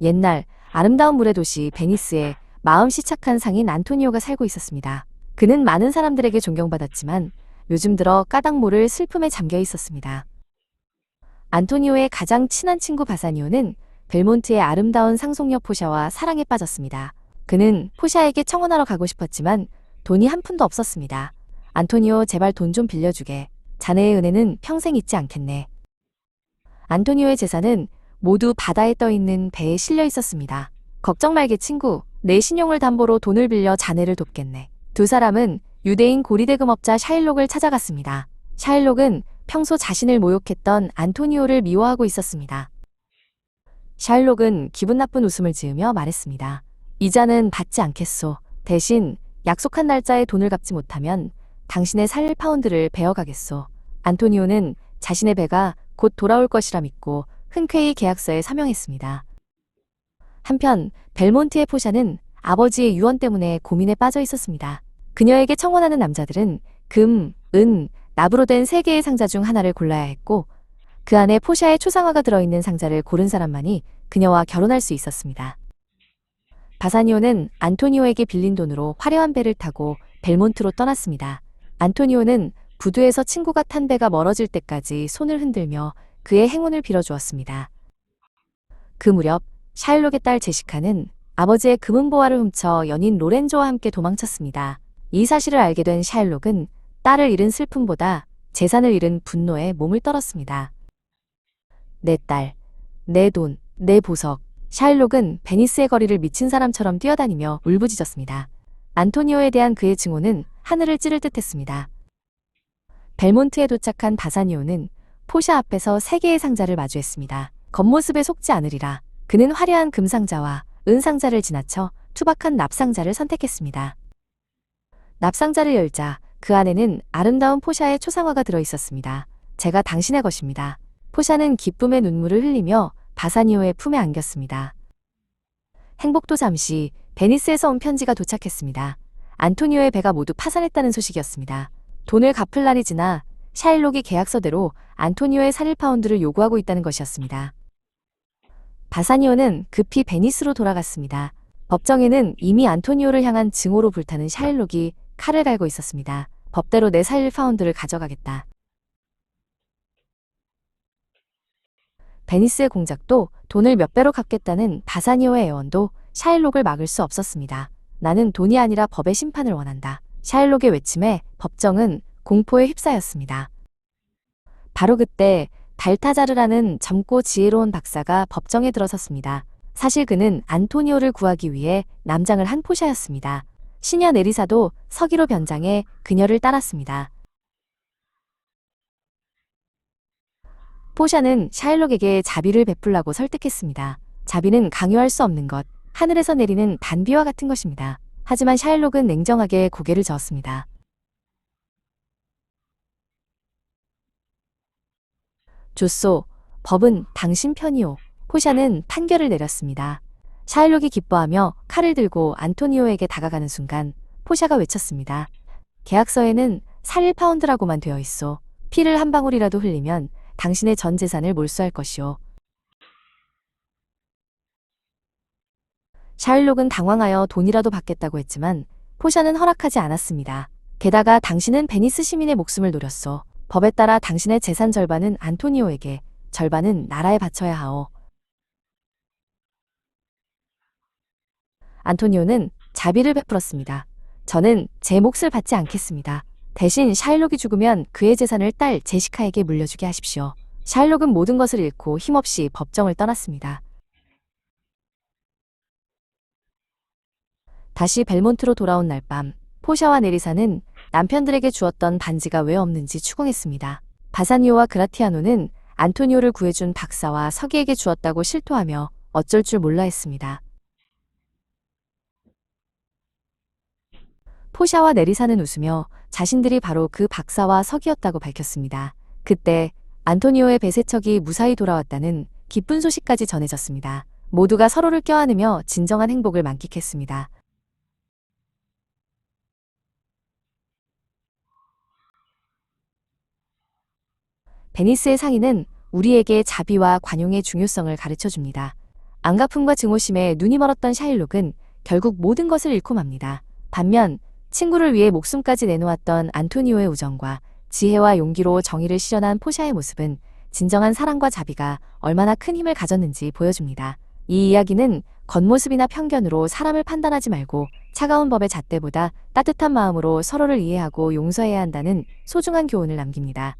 옛날 아름다운 물의 도시 베니스에 마음씨 착한 상인 안토니오가 살고 있었습니다. 그는 많은 사람들에게 존경받았지만 요즘 들어 까닭모를 슬픔에 잠겨 있었습니다. 안토니오의 가장 친한 친구 바사니오는 벨몬트의 아름다운 상속녀 포샤와 사랑에 빠졌습니다. 그는 포샤에게 청혼하러 가고 싶었지만 돈이 한 푼도 없었습니다. 안토니오 제발 돈 좀 빌려주게. 자네의 은혜는 평생 잊지 않겠네. 안토니오의 재산은 모두 바다에 떠 있는 배에 실려 있었습니다. 걱정 말게 친구. 내 신용을 담보로 돈을 빌려 자네를 돕겠네. 두 사람은 유대인 고리대금업자 샤일록을 찾아갔습니다. 샤일록은 평소 자신을 모욕했던 안토니오를 미워하고 있었습니다. 샤일록은 기분 나쁜 웃음을 지으며 말했습니다. 이자는 받지 않겠소. 대신 약속한 날짜에 돈을 갚지 못하면 당신의 살 파운드를 베어가겠소. 안토니오는 자신의 배가 곧 돌아올 것이라 믿고 흔쾌히 계약서에 서명했습니다. 한편 벨몬트의 포샤는 아버지의 유언 때문에 고민에 빠져 있었습니다. 그녀에게 청혼하는 남자들은 금, 은, 납으로 된 세 개의 상자 중 하나를 골라야 했고 그 안에 포샤의 초상화가 들어있는 상자를 고른 사람만이 그녀와 결혼할 수 있었습니다. 바사니오는 안토니오에게 빌린 돈으로 화려한 배를 타고 벨몬트로 떠났습니다. 안토니오는 부두에서 친구가 탄 배가 멀어질 때까지 손을 흔들며 그의 행운을 빌어주었습니다. 그 무렵 샤일록의 딸 제시카는 아버지의 금은보화를 훔쳐 연인 로렌조와 함께 도망쳤습니다. 이 사실을 알게 된 샤일록은 딸을 잃은 슬픔보다 재산을 잃은 분노에 몸을 떨었습니다. 내 딸, 내 돈, 내 보석. 샤일록은 베니스의 거리를 미친 사람처럼 뛰어다니며 울부짖었습니다. 안토니오에 대한 그의 증오는 하늘을 찌를 듯했습니다. 벨몬트에 도착한 바사니오는 포샤 앞에서 세 개의 상자를 마주했습니다. 겉모습에 속지 않으리라. 그는 화려한 금상자와 은상자를 지나쳐 투박한 납상자를 선택했습니다. 납상자를 열자 그 안에는 아름다운 포샤의 초상화가 들어 있었습니다. 제가 당신의 것입니다. 포샤는 기쁨의 눈물을 흘리며 바사니오의 품에 안겼습니다. 행복도 잠시 베니스에서 온 편지가 도착했습니다. 안토니오의 배가 모두 파산했다는 소식이었습니다. 돈을 갚을 날이 지나 샤일록이 계약서대로 안토니오의 살일 파운드를 요구하고 있다는 것이었습니다. 바사니오는 급히 베니스로 돌아갔습니다. 법정에는 이미 안토니오를 향한 증오로 불타는 샤일록이 칼을 갈고 있었습니다. 법대로 내 살일 파운드를 가져가겠다. 베니스의 공작도 돈을 몇 배로 갚겠다는 바사니오의 애원도 샤일록을 막을 수 없었습니다. 나는 돈이 아니라 법의 심판을 원한다. 샤일록의 외침에 법정은 공포에 휩싸였습니다. 바로 그때 발타자르라는 젊고 지혜로운 박사가 법정에 들어섰습니다. 사실 그는 안토니오를 구하기 위해 남장을 한 포샤였습니다. 시녀 네리사도 서기로 변장해 그녀를 따랐습니다. 포샤는 샤일록에게 자비를 베풀라고 설득했습니다. 자비는 강요할 수 없는 것, 하늘에서 내리는 단비와 같은 것입니다. 하지만 샤일록은 냉정하게 고개를 저었습니다. 조소, 법은 당신 편이오. 포샤는 판결을 내렸습니다. 샤일록이 기뻐하며 칼을 들고 안토니오에게 다가가는 순간 포샤가 외쳤습니다. 계약서에는 살일 파운드라고만 되어 있소. 피를 한 방울이라도 흘리면 당신의 전 재산을 몰수할 것이오. 샤일록은 당황하여 돈이라도 받겠다고 했지만 포샤는 허락하지 않았습니다. 게다가 당신은 베니스 시민의 목숨을 노렸소. 법에 따라 당신의 재산 절반은 안토니오에게, 절반은 나라에 바쳐야 하오. 안토니오는 자비를 베풀었습니다. 저는 제 몫을 받지 않겠습니다. 대신 샤일록이 죽으면 그의 재산을 딸 제시카에게 물려주게 하십시오. 샤일록은 모든 것을 잃고 힘없이 법정을 떠났습니다. 다시 벨몬트로 돌아온 날 밤, 포샤와 네리사는 남편들에게 주었던 반지가 왜 없는지 추궁했습니다. 바사니오와 그라티아노는 안토니오를 구해준 박사와 서기에게 주었다고 실토하며 어쩔 줄 몰라 했습니다. 포샤와 네리사는 웃으며 자신들이 바로 그 박사와 서기였다고 밝혔습니다. 그때 안토니오의 배세척이 무사히 돌아왔다는 기쁜 소식까지 전해졌습니다. 모두가 서로를 껴안으며 진정한 행복을 만끽했습니다. 베니스의 상인은 우리에게 자비와 관용의 중요성을 가르쳐 줍니다. 안가품과 증오심에 눈이 멀었던 샤일록은 결국 모든 것을 잃고 맙니다. 반면 친구를 위해 목숨까지 내놓았던 안토니오의 우정과 지혜와 용기로 정의를 실현한 포샤의 모습은 진정한 사랑과 자비가 얼마나 큰 힘을 가졌는지 보여줍니다. 이 이야기는 겉모습이나 편견으로 사람을 판단하지 말고 차가운 법의 잣대보다 따뜻한 마음으로 서로를 이해하고 용서해야 한다는 소중한 교훈을 남깁니다.